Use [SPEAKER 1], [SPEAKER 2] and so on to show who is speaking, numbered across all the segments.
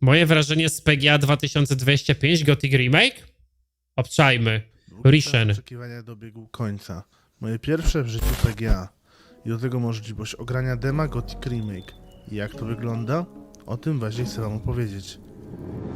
[SPEAKER 1] Moje wrażenie z PGA 2025 Gothic Remake? Obczajmy. Risen.
[SPEAKER 2] Oczekiwania dobiegł końca. Moje pierwsze w życiu PGA i do tego możliwość ogrania dema Gothic Remake. Jak to wygląda? O tym właśnie chcę wam opowiedzieć.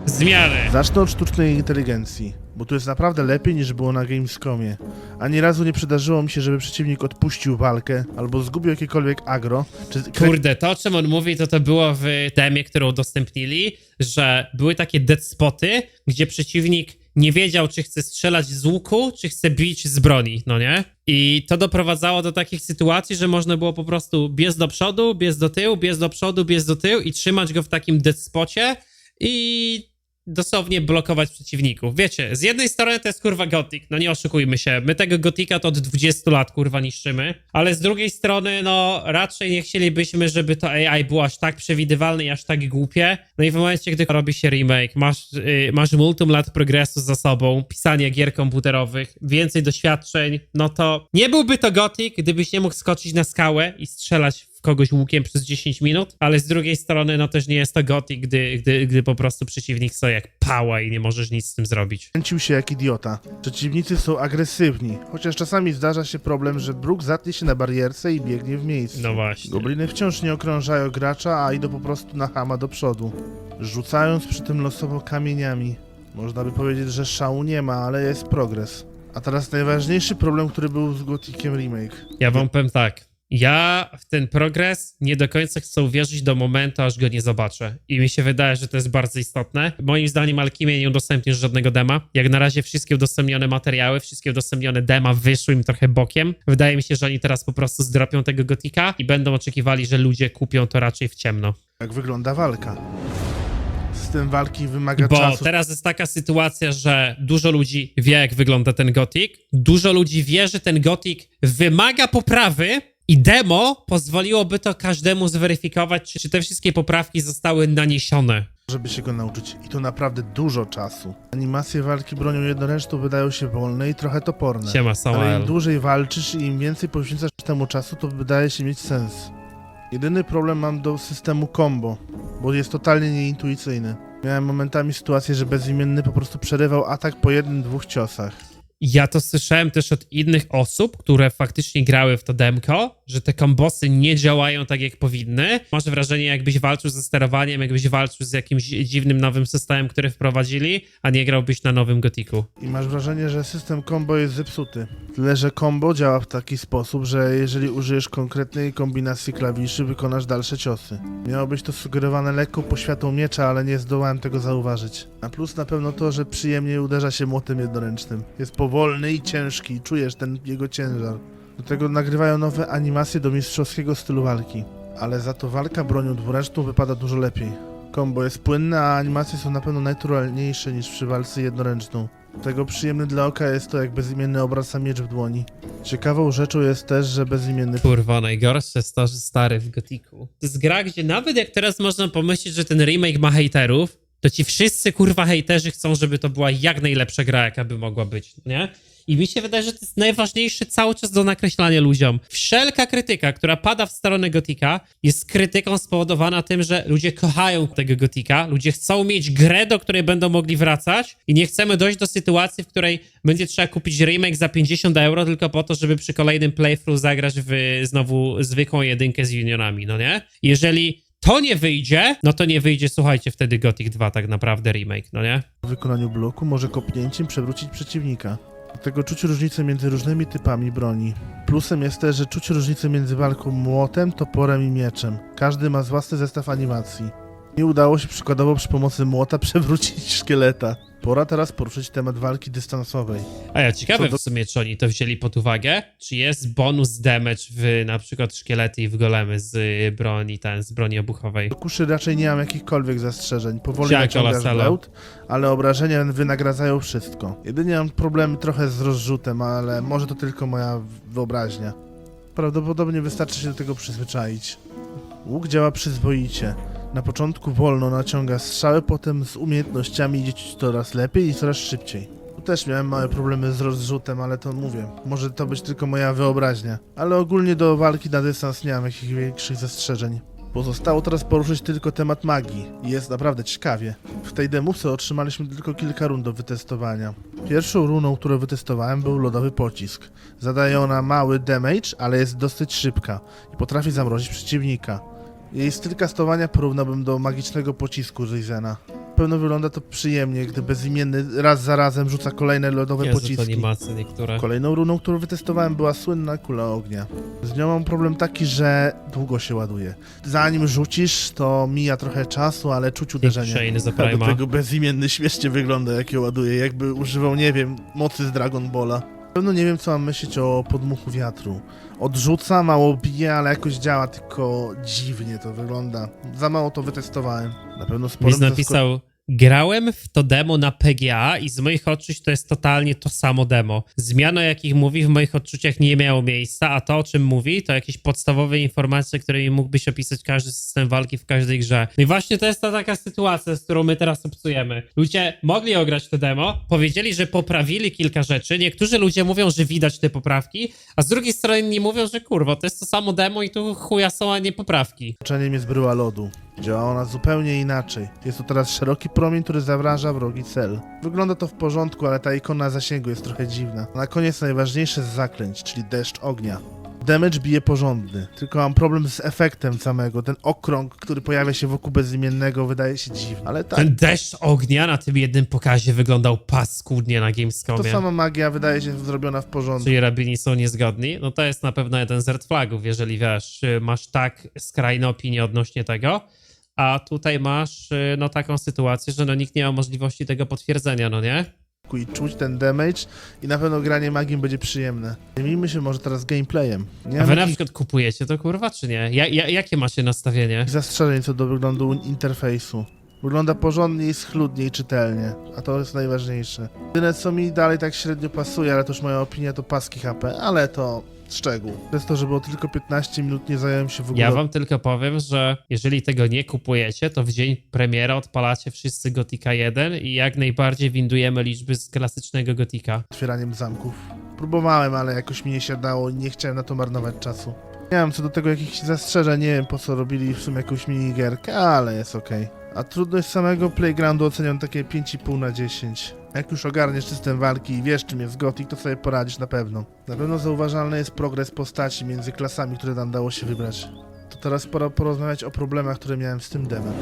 [SPEAKER 1] Zmiany.
[SPEAKER 2] Zacznę od sztucznej inteligencji, bo tu jest naprawdę lepiej niż było na Gamescomie. Ani razu nie przydarzyło mi się, żeby przeciwnik odpuścił walkę, albo zgubił jakiekolwiek agro, czy
[SPEAKER 1] Kurde, to o czym on mówi, to to było w demie, którą udostępnili, że były takie dead spoty, gdzie przeciwnik nie wiedział, czy chce strzelać z łuku, czy chce bić z broni, no nie? I to doprowadzało do takich sytuacji, że można było po prostu biec do przodu, biec do tyłu, biec do przodu, biec do tyłu i trzymać go w takim dead spocie i dosłownie blokować przeciwników. Wiecie, z jednej strony to jest kurwa gotik, no nie oszukujmy się, my tego gotika to od 20 lat kurwa niszczymy, ale z drugiej strony no raczej nie chcielibyśmy, żeby to AI było aż tak przewidywalne i aż tak głupie. No i w momencie, gdy robi się remake, masz, yy, masz multum lat progresu za sobą, pisanie gier komputerowych, więcej doświadczeń, no to nie byłby to gotik, gdybyś nie mógł skoczyć na skałę i strzelać kogoś łukiem przez 10 minut, ale z drugiej strony no też nie jest to gotik, gdy, gdy, gdy po prostu przeciwnik stoi jak pała i nie możesz nic z tym zrobić.
[SPEAKER 2] kręcił się jak idiota. Przeciwnicy są agresywni, chociaż czasami zdarza się problem, że bruk zatnie się na barierce i biegnie w miejscu.
[SPEAKER 1] No właśnie.
[SPEAKER 2] Gobliny wciąż nie okrążają gracza, a idą po prostu na hama do przodu, rzucając przy tym losowo kamieniami. Można by powiedzieć, że szału nie ma, ale jest progres. A teraz najważniejszy problem, który był z Gotikiem Remake.
[SPEAKER 1] Ja wam powiem tak. Ja w ten progres nie do końca chcę uwierzyć do momentu, aż go nie zobaczę. I mi się wydaje, że to jest bardzo istotne. Moim zdaniem Alchemia nie udostępni żadnego dema. Jak na razie wszystkie udostępnione materiały, wszystkie udostępnione dema wyszły im trochę bokiem. Wydaje mi się, że oni teraz po prostu zdropią tego gotika i będą oczekiwali, że ludzie kupią to raczej w ciemno.
[SPEAKER 2] Jak wygląda walka? System walki wymaga
[SPEAKER 1] Bo
[SPEAKER 2] czasu.
[SPEAKER 1] teraz jest taka sytuacja, że dużo ludzi wie, jak wygląda ten gotik. Dużo ludzi wie, że ten gotik wymaga poprawy. I demo pozwoliłoby to każdemu zweryfikować, czy, te wszystkie poprawki zostały naniesione.
[SPEAKER 2] żeby się go nauczyć. I to naprawdę dużo czasu. Animacje walki bronią jednoręczną wydają się wolne i trochę toporne.
[SPEAKER 1] Siema,
[SPEAKER 2] Ale
[SPEAKER 1] Samuel.
[SPEAKER 2] im dłużej walczysz i im więcej poświęcasz temu czasu, to wydaje się mieć sens. Jedyny problem mam do systemu combo, bo jest totalnie nieintuicyjny. Miałem momentami sytuację, że bezimienny po prostu przerywał atak po jednym, dwóch ciosach.
[SPEAKER 1] Ja to słyszałem też od innych osób, które faktycznie grały w to demko, że te kombosy nie działają tak jak powinny. Masz wrażenie, jakbyś walczył ze sterowaniem, jakbyś walczył z jakimś dziwnym nowym systemem, który wprowadzili, a nie grałbyś na nowym gotiku.
[SPEAKER 2] I masz wrażenie, że system combo jest zepsuty. Tyle, że combo działa w taki sposób, że jeżeli użyjesz konkretnej kombinacji klawiszy, wykonasz dalsze ciosy. Miało być to sugerowane lekką poświatą miecza, ale nie zdołałem tego zauważyć. A plus na pewno to, że przyjemnie uderza się młotem jednoręcznym. Jest powolny i ciężki, czujesz ten jego ciężar. Do tego nagrywają nowe animacje do mistrzowskiego stylu walki. Ale za to walka bronią dwuręczną wypada dużo lepiej. Kombo jest płynne, a animacje są na pewno naturalniejsze niż przy walce jednoręczną. Tego przyjemny dla oka jest to, jak bezimienny obraca miecz w dłoni. Ciekawą rzeczą jest też, że bezimienny
[SPEAKER 1] Kurwa, najgorsze że stary w gotiku. To jest gra, gdzie nawet jak teraz można pomyśleć, że ten remake ma hejterów, to ci wszyscy kurwa hejterzy chcą, żeby to była jak najlepsza gra, jaka by mogła być, nie? I mi się wydaje, że to jest najważniejsze cały czas do nakreślania ludziom. Wszelka krytyka, która pada w stronę Gotika, jest krytyką spowodowana tym, że ludzie kochają tego Gotika, ludzie chcą mieć grę, do której będą mogli wracać i nie chcemy dojść do sytuacji, w której będzie trzeba kupić remake za 50 euro tylko po to, żeby przy kolejnym playthrough zagrać w znowu zwykłą jedynkę z unionami, no nie? Jeżeli to nie wyjdzie, no to nie wyjdzie, słuchajcie, wtedy Gothic 2 tak naprawdę remake, no nie?
[SPEAKER 2] w wykonaniu bloku może kopnięciem przewrócić przeciwnika. Dlatego czuć różnicę między różnymi typami broni. Plusem jest też, że czuć różnicę między walką młotem, toporem i mieczem. Każdy ma własny zestaw animacji. Nie udało się przykładowo przy pomocy młota przewrócić szkieleta. Pora teraz poruszyć temat walki dystansowej.
[SPEAKER 1] A ja ciekawe
[SPEAKER 2] do-
[SPEAKER 1] w sumie, czy oni to wzięli pod uwagę, czy jest bonus damage w na przykład szkielety i w golemy z y, broni, ten, z broni obuchowej.
[SPEAKER 2] Do kuszy raczej nie mam jakichkolwiek zastrzeżeń. Powoli
[SPEAKER 1] Siaka,
[SPEAKER 2] naciągasz bełt, ale obrażenia wynagradzają wszystko. Jedynie mam problemy trochę z rozrzutem, ale może to tylko moja wyobraźnia. Prawdopodobnie wystarczy się do tego przyzwyczaić. Łuk działa przyzwoicie. Na początku wolno naciąga strzały, potem z umiejętnościami idzie ci coraz lepiej i coraz szybciej. Też miałem małe problemy z rozrzutem, ale to mówię. Może to być tylko moja wyobraźnia. Ale ogólnie do walki na dystans nie mam jakichś większych zastrzeżeń. Pozostało teraz poruszyć tylko temat magii. Jest naprawdę ciekawie. W tej demówce otrzymaliśmy tylko kilka rund do wytestowania. Pierwszą runą, którą wytestowałem był lodowy pocisk. Zadaje ona mały damage, ale jest dosyć szybka i potrafi zamrozić przeciwnika. Jej styl kastowania porównałbym do magicznego pocisku Rizena. Pewno wygląda to przyjemnie, gdy bezimienny raz za razem rzuca kolejne lodowe
[SPEAKER 1] Jezu, to
[SPEAKER 2] pociski.
[SPEAKER 1] animacje niektóre.
[SPEAKER 2] Kolejną runą, którą wytestowałem, była słynna kula ognia. Z nią mam problem taki, że długo się ładuje. Zanim rzucisz, to mija trochę czasu, ale czuć uderzenie.
[SPEAKER 1] Shane za
[SPEAKER 2] A do
[SPEAKER 1] Prima.
[SPEAKER 2] tego bezimienny śmiesznie wygląda, jak je ładuje, jakby używał, nie wiem, mocy z Dragon Balla. Na pewno nie wiem, co mam myśleć o podmuchu wiatru. Odrzuca, mało bije, ale jakoś działa, tylko dziwnie to wygląda. Za mało to wytestowałem. Na pewno sporym
[SPEAKER 1] Wiz
[SPEAKER 2] zasko-
[SPEAKER 1] napisał, grałem w to demo na PGA i z moich odczuć to jest totalnie to samo demo. Zmian, o jakich mówi, w moich odczuciach nie miało miejsca, a to, o czym mówi, to jakieś podstawowe informacje, którymi mógłbyś opisać każdy system walki w każdej grze. No i właśnie to jest ta taka sytuacja, z którą my teraz obcujemy. Ludzie mogli ograć to demo, powiedzieli, że poprawili kilka rzeczy, niektórzy ludzie mówią, że widać te poprawki, a z drugiej strony inni mówią, że kurwa, to jest to samo demo i tu chuja są, a nie poprawki.
[SPEAKER 2] Otoczeniem jest bryła lodu. Działa ona zupełnie inaczej. Jest to teraz szeroki promień, który zawraża wrogi cel. Wygląda to w porządku, ale ta ikona zasięgu jest trochę dziwna. Na koniec najważniejsze z zaklęć, czyli deszcz ognia. Damage bije porządny, tylko mam problem z efektem samego. Ten okrąg, który pojawia się wokół bezimiennego, wydaje się dziwny. Ale tak,
[SPEAKER 1] Ten deszcz ognia na tym jednym pokazie wyglądał paskudnie na
[SPEAKER 2] to
[SPEAKER 1] Gamescomie.
[SPEAKER 2] sama magia wydaje się zrobiona w porządku.
[SPEAKER 1] Czyli rabini są niezgodni, no to jest na pewno jeden z red flagów, jeżeli wiesz, y, masz tak skrajne opinie odnośnie tego, a tutaj masz y, no taką sytuację, że no nikt nie ma możliwości tego potwierdzenia, no nie?
[SPEAKER 2] I czuć ten damage i na pewno granie magiem będzie przyjemne. Zajmijmy się może teraz gameplayem. Nie
[SPEAKER 1] A wy na przykład kupujecie to kurwa, czy nie? Ja, ja, jakie macie nastawienie?
[SPEAKER 2] zastrzeżeń co do wyglądu interfejsu. Wygląda porządniej, schludniej, czytelnie, a to jest najważniejsze. Jedyne co mi dalej tak średnio pasuje, ale to już moja opinia, to paski HP, ale to szczegół. Przez to, że było tylko 15 minut, nie zająłem się w ogóle
[SPEAKER 1] Ja wam tylko powiem, że jeżeli tego nie kupujecie, to w dzień premiera odpalacie wszyscy Gotika 1 i jak najbardziej windujemy liczby z klasycznego Gotika.
[SPEAKER 2] otwieraniem zamków. Próbowałem, ale jakoś mi nie siadało i nie chciałem na to marnować czasu. Nie mam co do tego jakichś zastrzeżeń, nie wiem po co robili w sumie jakąś minigierkę, ale jest okej. A trudność samego playgroundu oceniam takie 5,5 na 10. Jak już ogarniesz system walki i wiesz czym jest Gothic, to sobie poradzisz na pewno. Na pewno zauważalny jest progres postaci między klasami, które tam dało się wybrać. To teraz pora porozmawiać o problemach, które miałem z tym demem.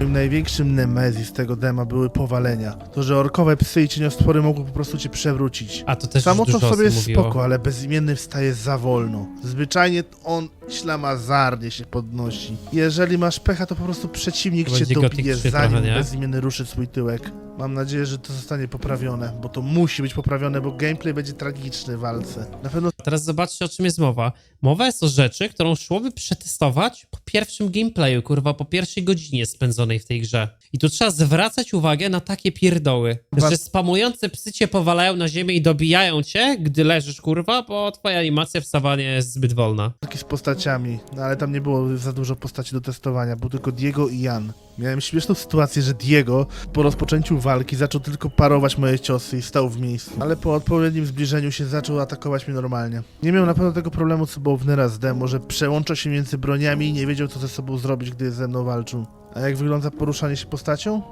[SPEAKER 2] Moim największym nemezis tego dema były powalenia. To, że orkowe psy i cieniostwory mogły po prostu cię przewrócić.
[SPEAKER 1] A to też
[SPEAKER 2] Samo to sobie jest
[SPEAKER 1] mówiło.
[SPEAKER 2] spoko, ale bezimienny wstaje za wolno. Zwyczajnie on ślamazarnie się podnosi. Jeżeli masz pecha, to po prostu przeciwnik
[SPEAKER 1] To
[SPEAKER 2] cię dobije,
[SPEAKER 1] 3
[SPEAKER 2] zanim
[SPEAKER 1] trochę,
[SPEAKER 2] bezimienny ruszy swój tyłek. Mam nadzieję, że to zostanie poprawione, bo to musi być poprawione, bo gameplay będzie tragiczny w walce. Na pewno
[SPEAKER 1] Teraz zobaczcie, o czym jest mowa. Mowa jest o rzeczy, którą szłoby przetestować po pierwszym gameplayu, kurwa, po pierwszej godzinie spędzonej w tej grze. I tu trzeba zwracać uwagę na takie pierdoły,
[SPEAKER 2] Wa-
[SPEAKER 1] że spamujące psy cię powalają na ziemię i dobijają cię, gdy leżysz, kurwa, bo twoja animacja w sawanie jest zbyt wolna.
[SPEAKER 2] taki z postaciami, no ale tam nie było za dużo postaci do testowania, był tylko Diego i Jan. Miałem śmieszną sytuację, że Diego po rozpoczęciu walki zaczął tylko parować moje ciosy i stał w miejscu, ale po odpowiednim zbliżeniu się zaczął atakować mnie normalnie. Nie miał na pewno tego problemu, co było w Nera z demo, że przełączał się między broniami i nie wiedział, co ze sobą zrobić, gdy ze mną walczył. A jak wygląda poruszanie się postacią?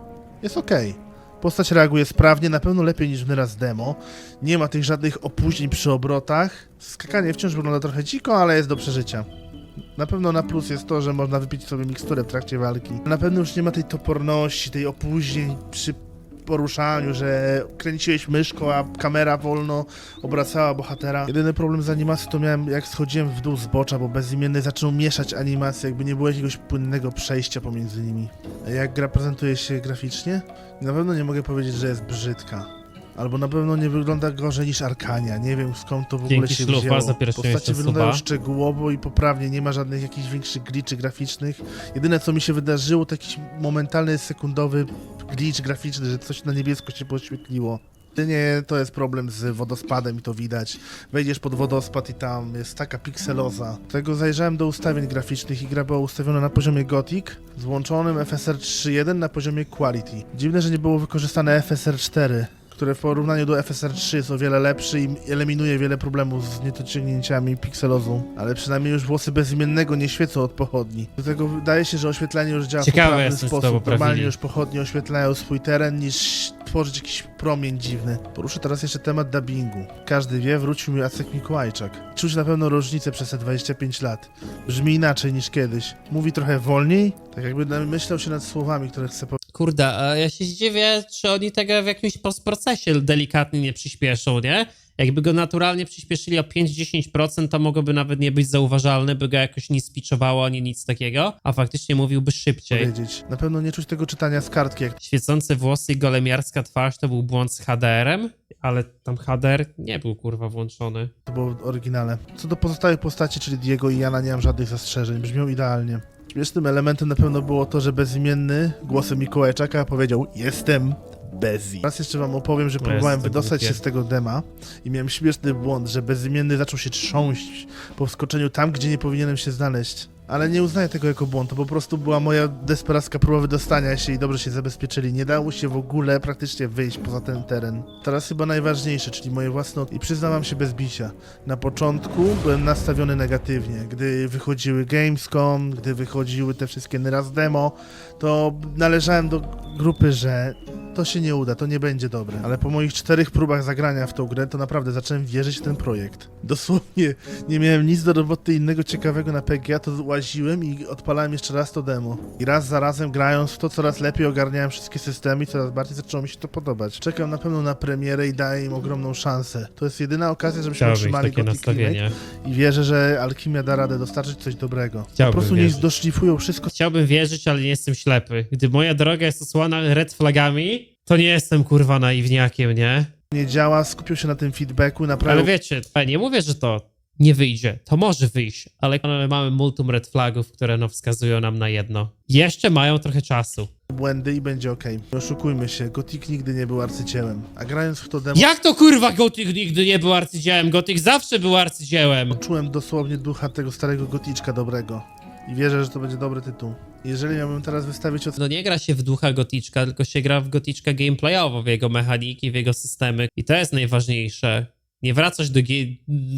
[SPEAKER 2] Jest okej. Postać reaguje sprawnie, na pewno lepiej niż w Neraz demo. Nie ma tych żadnych opóźnień przy obrotach. Skakanie wciąż wygląda trochę dziko, ale jest do przeżycia. Na pewno na plus jest to, że można wypić sobie miksturę w trakcie walki. Na pewno już nie ma tej toporności, tej opóźnień przy poruszaniu, że kręciłeś myszką, a kamera wolno obracała bohatera. Jedyny problem z animacją to miałem jak schodziłem w dół zbocza, bo bezimienny zaczął mieszać animacje, jakby nie było jakiegoś płynnego przejścia pomiędzy nimi. Jak gra prezentuje się graficznie? Na pewno nie mogę powiedzieć, że jest brzydka. Albo na pewno nie wygląda gorzej niż Arkania. Nie wiem skąd to w ogóle
[SPEAKER 1] Dzięki
[SPEAKER 2] się
[SPEAKER 1] śluba
[SPEAKER 2] wzięło.
[SPEAKER 1] za
[SPEAKER 2] Postacie wyglądają
[SPEAKER 1] suba.
[SPEAKER 2] szczegółowo i poprawnie, nie ma żadnych jakichś większych glitchy graficznych. Jedyne co mi się wydarzyło to jakiś momentalny, sekundowy glitch graficzny, że coś na niebiesko się poświetliło. Nie, to jest problem z wodospadem i to widać. Wejdziesz pod wodospad i tam jest taka pikseloza. Tego zajrzałem do ustawień graficznych i gra była ustawiona na poziomie Gothic z FSR 3.1 na poziomie Quality. Dziwne, że nie było wykorzystane FSR 4, które w porównaniu do FSR 3 jest o wiele lepszy i eliminuje wiele problemów z niedociągnięciami pikselozą. Ale przynajmniej już włosy bezimiennego nie świecą od pochodni. Do tego wydaje się, że oświetlenie już działa
[SPEAKER 1] Ciekawe
[SPEAKER 2] w poprawny sposób. Normalnie już pochodnie oświetlają swój teren niż tworzyć jakiś promień dziwny. Poruszę teraz jeszcze temat dubbingu. Każdy wie, wrócił mi Jacek Mikołajczak. Czuć na pewno różnicę przez te 25 lat. Brzmi inaczej niż kiedyś. Mówi trochę wolniej, tak jakby myślał się nad słowami, które chce powiedzieć.
[SPEAKER 1] Kurde, a ja się zdziwię, czy oni tego w jakimś postprocesie delikatnie nie przyspieszą, nie? Jakby go naturalnie przyspieszyli o 5-10%, to mogłoby nawet nie być zauważalne, by go jakoś nie spiczowało ani nic takiego, a faktycznie mówiłby szybciej.
[SPEAKER 2] powiedzieć. Na pewno nie czuć tego czytania z kartki, jak
[SPEAKER 1] Świecące włosy i golemiarska twarz to był błąd z HDR-em, ale tam HDR nie był kurwa włączony.
[SPEAKER 2] to było w oryginale. Co do pozostałych postaci, czyli Diego i Jana, nie mam żadnych zastrzeżeń. Brzmią idealnie. Śmiesznym elementem na pewno było to, że bezimienny głosem Mikołajczaka powiedział Jestem Bezi. Raz jeszcze wam opowiem, że
[SPEAKER 1] No
[SPEAKER 2] próbowałem wydostać się z tego dema i miałem śmieszny błąd, że bezimienny zaczął się trząść po wskoczeniu tam, gdzie nie powinienem się znaleźć. Ale nie uznaję tego jako błąd, to po prostu była moja desperacka próba wydostania się i dobrze się zabezpieczyli. Nie dało się w ogóle praktycznie wyjść poza ten teren. Teraz chyba najważniejsze, czyli moje własne... I przyznam się bez bicia. Na początku byłem nastawiony negatywnie. Gdy wychodziły Gamescom, gdy wychodziły te wszystkie Neraz demo, to należałem do grupy, że to się nie uda, to nie będzie dobre. Ale po moich czterech próbach zagrania w tą grę, to naprawdę zacząłem wierzyć w ten projekt. Dosłownie nie miałem nic do roboty innego ciekawego na PGA, to łaziłem i odpalałem jeszcze raz to demo. I raz za razem grając w to coraz lepiej ogarniałem wszystkie systemy i coraz bardziej zaczęło mi się to podobać. Czekam na pewno na premierę i daję im ogromną szansę. To jest jedyna okazja, żebyśmy
[SPEAKER 1] Chciałbym
[SPEAKER 2] otrzymali
[SPEAKER 1] takie nastawienie.
[SPEAKER 2] i wierzę, że Alchemia da radę dostarczyć coś dobrego. po
[SPEAKER 1] Chciałbym
[SPEAKER 2] prostu
[SPEAKER 1] wierzyć.
[SPEAKER 2] niech doszlifują wszystko,
[SPEAKER 1] Chciałbym wierzyć, ale nie jestem ślepy. Gdy moja droga jest osłana red flagami, to nie jestem kurwa naiwniakiem, nie?
[SPEAKER 2] nie działa, skupią się na tym feedbacku, naprawią
[SPEAKER 1] Ale wiecie, ja nie mówię, że to nie wyjdzie. To może wyjść, ale mamy multum red flagów, które no wskazują nam na jedno. Jeszcze mają trochę czasu.
[SPEAKER 2] błędy i będzie ok. Nie oszukujmy się, Gothic nigdy nie był arcydziełem. A grając w to demo,
[SPEAKER 1] Jak to kurwa Gothic nigdy nie był arcydziełem? Gothic zawsze był arcydziełem.
[SPEAKER 2] czułem dosłownie ducha tego starego Goticzka dobrego. I wierzę, że to będzie dobry tytuł. Jeżeli miałbym teraz wystawić ocenę
[SPEAKER 1] No nie gra się w ducha Goticzka, tylko się gra w Goticzka gameplayowo, w jego mechaniki, w jego systemy. I to jest najważniejsze. Nie wracać do gier...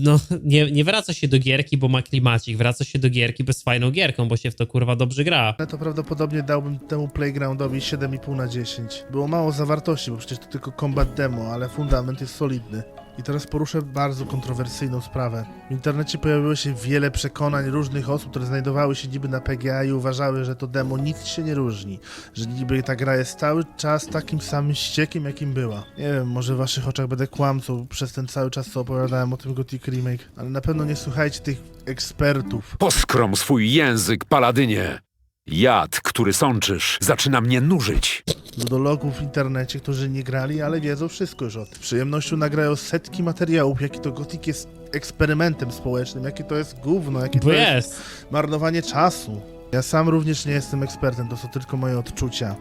[SPEAKER 1] No, nie, nie wraca się do gierki, bo ma klimacik. Wraca się do gierki bez fajną gierką, bo się w to kurwa dobrze gra.
[SPEAKER 2] to prawdopodobnie dałbym temu Playgroundowi 7,5 na 10. Było mało zawartości, bo przecież to tylko combat demo, ale fundament jest solidny. I teraz poruszę bardzo kontrowersyjną sprawę. W internecie pojawiło się wiele przekonań różnych osób, które znajdowały się niby na PGA i uważały, że to demo nic się nie różni. Że niby ta gra jest cały czas takim samym ściekiem, jakim była. Nie wiem, może w waszych oczach będę kłamcą przez ten cały czas, co opowiadałem o tym Gothic Remake, ale na pewno nie słuchajcie tych ekspertów.
[SPEAKER 3] Poskrom swój język, paladynie. Jad, który sączysz, zaczyna mnie nużyć.
[SPEAKER 2] Ludologów w internecie, którzy nie grali, ale wiedzą wszystko już o tym. Z przyjemnością nagrają setki materiałów, jaki to Gothic jest eksperymentem społecznym, jakie to jest gówno, jakie to jest
[SPEAKER 1] jest.
[SPEAKER 2] marnowanie czasu. Ja sam również nie jestem ekspertem, to są tylko moje odczucia.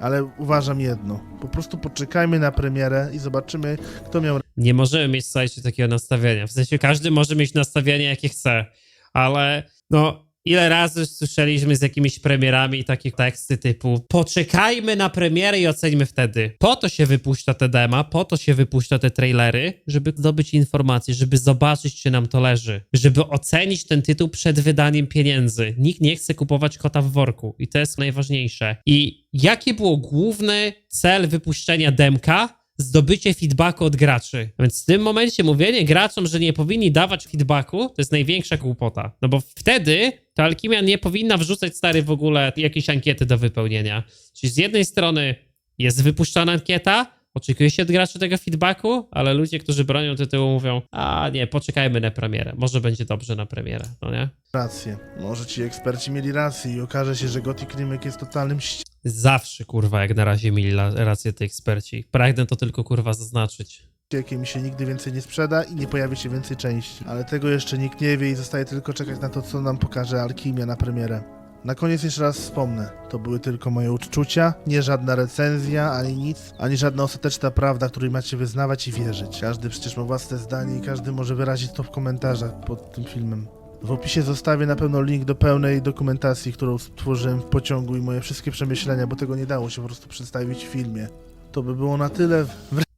[SPEAKER 2] Ale uważam jedno. Po prostu poczekajmy na premierę i zobaczymy, kto miał
[SPEAKER 1] Nie możemy mieć, słuchajcie, takiego nastawienia. W sensie każdy może mieć nastawienie, jakie chce, ale no, ile razy słyszeliśmy z jakimiś premierami takie teksty typu poczekajmy na premierę i ocenimy wtedy. Po to się wypuszcza te dema, po to się wypuszcza te trailery, żeby zdobyć informacje, żeby zobaczyć, czy nam to leży, żeby ocenić ten tytuł przed wydaniem pieniędzy. Nikt nie chce kupować kota w worku i to jest najważniejsze. I jaki był główny cel wypuszczenia demka? Zdobycie feedbacku od graczy. Więc w tym momencie mówienie graczom, że nie powinni dawać feedbacku, to jest największa głupota. No bo wtedy to Alchemia nie powinna wrzucać stary w ogóle jakiejś ankiety do wypełnienia. Czyli z jednej strony jest wypuszczana ankieta, oczekuje się od graczy tego feedbacku, ale ludzie, którzy bronią tytułu mówią, a nie, poczekajmy na premierę, może będzie dobrze na premierę, no nie?
[SPEAKER 2] rację. Może ci eksperci mieli rację i okaże się, że Gothic Remake jest totalnym
[SPEAKER 1] Zawsze, kurwa, jak na razie mieli rację te eksperci. Pragnę to tylko, kurwa, zaznaczyć.
[SPEAKER 2] jakie mi się nigdy więcej nie sprzeda i nie pojawi się więcej części. Ale tego jeszcze nikt nie wie i zostaje tylko czekać na to, co nam pokaże Alchimia na premierę. Na koniec jeszcze raz wspomnę, to były tylko moje odczucia, nie żadna recenzja, ani nic, ani żadna ostateczna prawda, której macie wyznawać i wierzyć. Każdy przecież ma własne zdanie i każdy może wyrazić to w komentarzach pod tym filmem. W opisie zostawię na pewno link do pełnej dokumentacji, którą stworzyłem w pociągu i moje wszystkie przemyślenia, bo tego nie dało się po prostu przedstawić w filmie. To by było na tyle.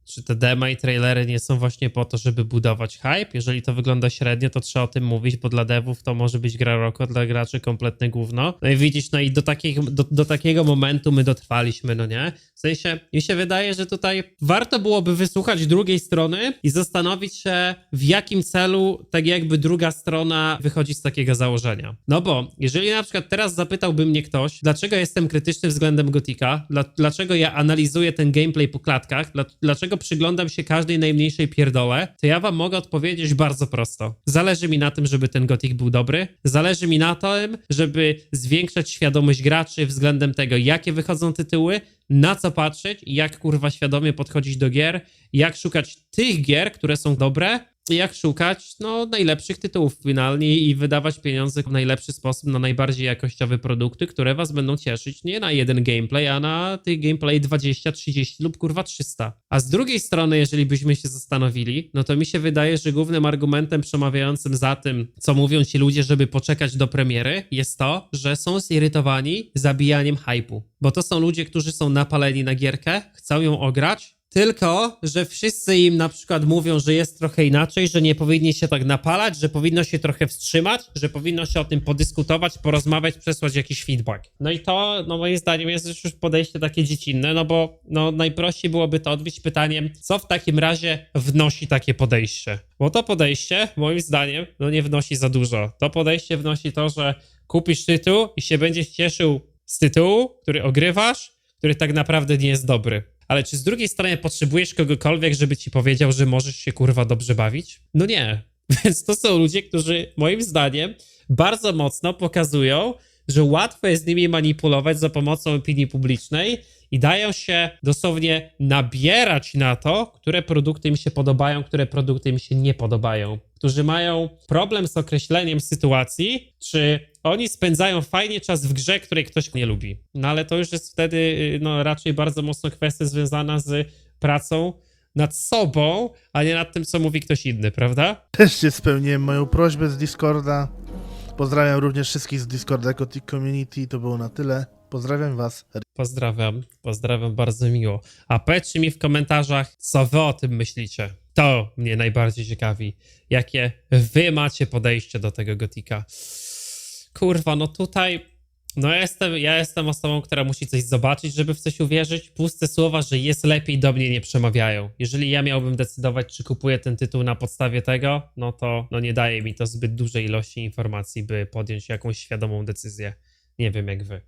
[SPEAKER 1] Czy te dema i trailery nie są właśnie po to, żeby budować hype? Jeżeli to wygląda średnio, to trzeba o tym mówić, bo dla devów to może być gra roku, dla graczy kompletne gówno. No i widzisz, no i do, takich, do, do takiego momentu my dotrwaliśmy, no nie? W sensie, mi się wydaje, że tutaj warto byłoby wysłuchać drugiej strony i zastanowić się, w jakim celu tak jakby druga strona wychodzi z takiego założenia. No bo, jeżeli na przykład teraz zapytałby mnie ktoś, dlaczego jestem krytyczny względem Gotika, dla, dlaczego ja analizuję ten gameplay po klatkach, dla, dlaczego przyglądam się każdej najmniejszej pierdole, to ja wam mogę odpowiedzieć bardzo prosto. Zależy mi na tym, żeby ten Gotik był dobry, zależy mi na tym, żeby zwiększać świadomość graczy względem tego, jakie wychodzą tytuły, na co patrzeć, jak kurwa świadomie podchodzić do gier, jak szukać tych gier, które są dobre, jak szukać no, najlepszych tytułów finalnie i wydawać pieniądze w najlepszy sposób na najbardziej jakościowe produkty, które was będą cieszyć nie na jeden gameplay, a na tych gameplay 20, 30 lub kurwa 300. A z drugiej strony, jeżeli byśmy się zastanowili, no to mi się wydaje, że głównym argumentem przemawiającym za tym, co mówią ci ludzie, żeby poczekać do premiery, jest to, że są zirytowani zabijaniem hypu. Bo to są ludzie, którzy są napaleni na gierkę, chcą ją ograć, tylko, że wszyscy im na przykład mówią, że jest trochę inaczej, że nie powinni się tak napalać, że powinno się trochę wstrzymać, że powinno się o tym podyskutować, porozmawiać, przesłać jakiś feedback. No i to, no moim zdaniem, jest już podejście takie dziecinne, no bo no, najprościej byłoby to odbyć pytaniem, co w takim razie wnosi takie podejście? Bo to podejście, moim zdaniem, no nie wnosi za dużo. To podejście wnosi to, że kupisz tytuł i się będziesz cieszył z tytułu, który ogrywasz, który tak naprawdę nie jest dobry. Ale czy z drugiej strony potrzebujesz kogokolwiek, żeby ci powiedział, że możesz się kurwa dobrze bawić? No nie. Więc to są ludzie, którzy moim zdaniem bardzo mocno pokazują, że łatwo jest z nimi manipulować za pomocą opinii publicznej i dają się dosłownie nabierać na to, które produkty im się podobają, które produkty im się nie podobają. Którzy mają problem z określeniem sytuacji, czy oni spędzają fajnie czas w grze, której ktoś nie lubi. No ale to już jest wtedy y, no, raczej bardzo mocno kwestia związana z pracą nad sobą, a nie nad tym, co mówi ktoś inny, prawda?
[SPEAKER 2] Też cię spełniłem moją prośbę z Discorda. Pozdrawiam również wszystkich z Discorda Gothic Community. To było na tyle. Pozdrawiam was.
[SPEAKER 1] Pozdrawiam, pozdrawiam bardzo miło. A powiedzcie mi w komentarzach, co wy o tym myślicie. To mnie najbardziej ciekawi. Jakie wy macie podejście do tego gotika. Kurwa, no tutaj. No ja jestem, ja jestem osobą, która musi coś zobaczyć, żeby w coś uwierzyć. Puste słowa, że jest lepiej, do mnie nie przemawiają. Jeżeli ja miałbym decydować, czy kupuję ten tytuł na podstawie tego, no to no nie daje mi to zbyt dużej ilości informacji, by podjąć jakąś świadomą decyzję. Nie wiem jak wy.